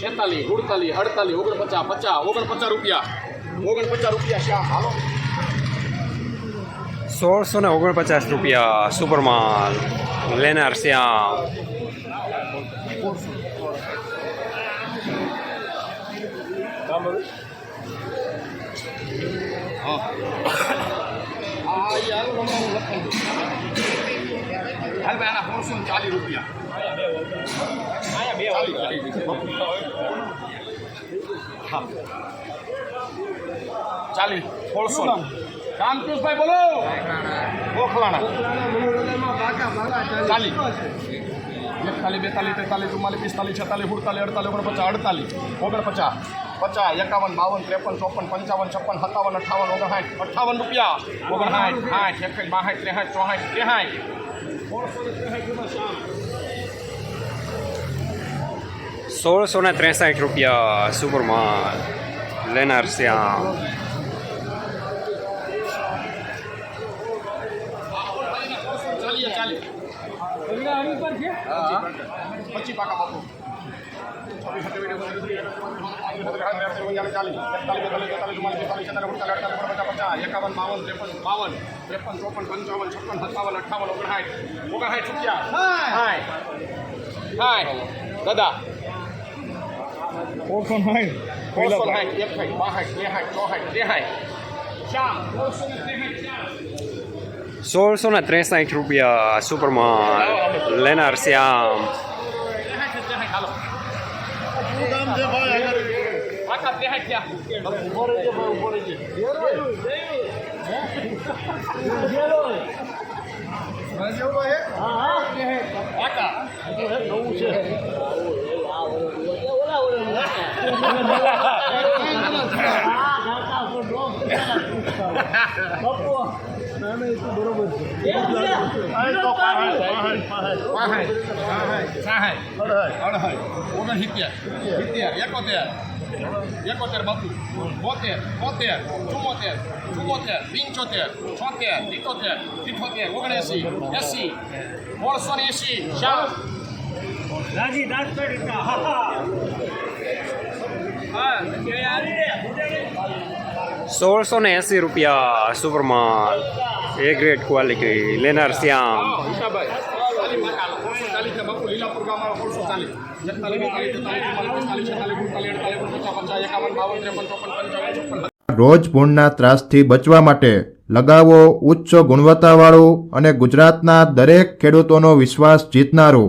છેતાલીસ ઉડતાલીસ અડતાલીસ ઓગણપચાસ પચાસ ઓગણપચાસ રૂપિયા. ઓગણપચાસ રૂપિયા શ્યામ હાલો. સોળસો ને ઓગણપચાસ રૂપિયા સુપરમાલ. લેનાર શ્યામ. હાલ ભાઈ આના સોળસો ચાલીસ રૂપિયા. હા. સોળસો રામકૃષ્ણભાઈ બોલો. ઓખલાણા ચાલી. એકતાલીસ, બેતાલીસ, તેતાલીસ, ચુમ્માલીસ, પિસ્તાલીસ, છેતાલીસ, સુડતાલીસ, અડતાલીસ, ઓગણપચાસ અડતાલીસ. ઓગણપચાસ. પચાસ, એકાવન, બાવન, ત્રેપન, ચોપન, પંચાવન, છપ્પન, સત્તાવન, અઠાવન, ઓગણસાઠ, અઠાવન રૂપિયા. ઓગણસાઠ, સાઠ, એકસઠ, બાસઠ, ત્રેસઠ, ચોસઠ, ત્રેસાઠ. સોળસો ને ત્રેસઠ રૂપિયા સુપરમાં લેનાર શ્યામ એકાવન બાવન ત્રેપન બાવન ત્રેપન ચોપન પંચાવન છપ્પન સત્તાવન અઠાવન ઓગણસાઠ ઓગણસાઠ રૂપિયા હાય હાય દાદા ઓળખો સાઠ એકસાઠ બાસઠ ત્રેસાઠ ચોસઠ ત્રેસાઠ શ્યામ સોળસો ને ત્રેસઠ રૂપિયા સુપરમાલ લેનાર શ્યામ હાલો આખા ત્રેસાઠ થયા આખા ઓગણસિત્તેર સિત્તેર એકોતેર એકોતેર બાપુ બોતેર બોતેર ચુમ્મોતેર ચુમ્મોતેર પંચોતેર છોતેર ઇકોતેર ઇઠોતેર ઓગણએંસી એંસી સોળસો ને એંસી શ્યામ સોળસો ને એંસી રૂપિયા સુપરમાલ એ ગ્રેટ ક્વોલિટી લેનાર શ્યામ. હા, રોજ ભૂણના ત્રાસથી બચવા માટે લગાવો ઉચ્ચ ગુણવત્તાવાળું અને ગુજરાતના દરેક ખેડૂતોનો વિશ્વાસ જીતનારું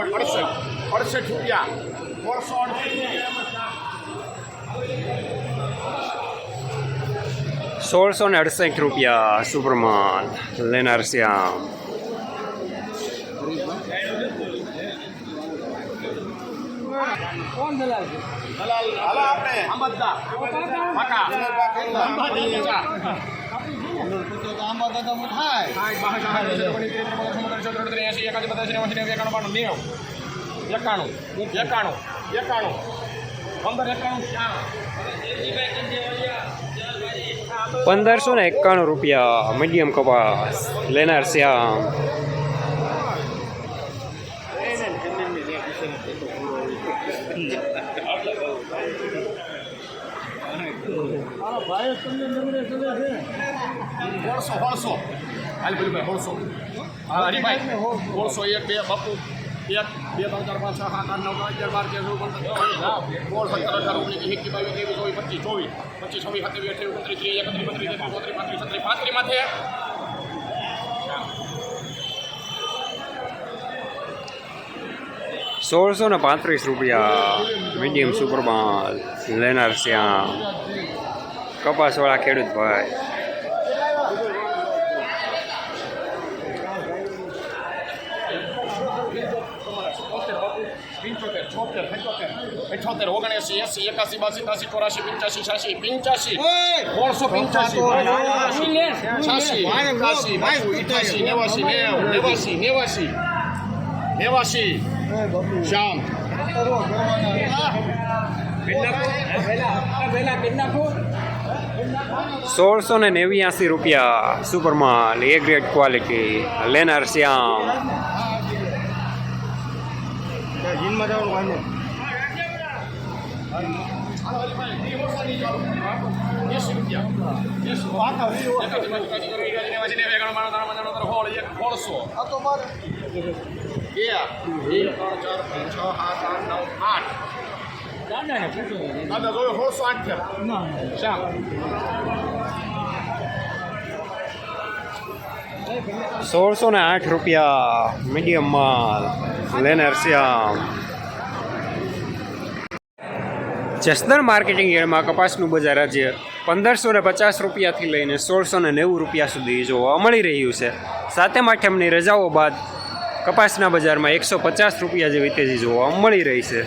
અડસઠ, અડસઠ, અડસઠ, રૂપિયા. સોળસો અડસઠ. સોળસો ને અડસઠ રૂપિયા સુપરમાલ લેનાર શ્યામ કોણ દલાલ છે દલાલ, હાલા આપણે. આંબતદા. એકાણું. એકાણું એકાણું પંદર એકાણું પંદરસો ને એકાણું રૂપિયા મીડિયમ કપાસ લેનાર શ્યામ સોળસો હોળસો. હાલ ભાઈ, હોળસો. હા, હરીભાઈ, હોળસો એક, બે, બાપુ, એક, બે, ત્રણ, ચાર, પાંચ, છ, સાત, આઠ, નવ અગિયાર, બાર, તેર સોળ સત્તર, અઢાર, ઓગણીસ એકી બાવીસ, ત્રેવીસ, ચોવીસ, પચીસ ચોવીસ, પચીસ, છવ્વીસ, સત્યાવીસ, અઠ્યાવીસ, ઓગણત્રીસ, ત્રીસ, એકત્રીસ, બત્રીસ તેત્રીસ ચોત્રીસ, પાંત્રીસ, છત્રીસ, પાંત્રીસ માથે. સોળસો ને પાંત્રીસ રૂપિયા મીડિયમ સુપરમાં લેનાર શ્યામ કપાસવાળા ખેડૂત ભાઈ પંચોતેર છોતેર પંચોતેર અઠ્યોતેર ઓગણએંસી એંસી એકાસી બાસી ત્રાસી ચોરાસી પંચ્યાસી છ્યાસી પંચ્યાસી સોળસો પંચ્યાસી છ્યાસી એકાસી બાસી અઠ્યાસી નેવાસી નેવું નેવાસી નેવાસી નેવાસી શ્યામ સોળસો ને નેવ્યાસી રૂપિયા સુપરમાં એ ગ્રેડ ક્વોલિટી લેનાર શ્યામ આઠ નવ આઠ દાદા જોયો સોળસો આઠ થયા સોળસો ને આઠ રૂપિયા મીડિયમ માલ, લેનાર શ્યામ. જસદણ માર્કેટિંગ યાર્ડમાં કપાસનું બજાર આજે પંદરસો ને પચાસ રૂપિયાથી લઈને સોળસો ને નેવું રૂપિયા સુધી જોવા મળી રહ્યું છે. સાતમ આઠમની રજાઓ બાદ કપાસના બજારમાં એકસો પચાસ રૂપિયા જેવી તેજી જોવા મળી રહી છે.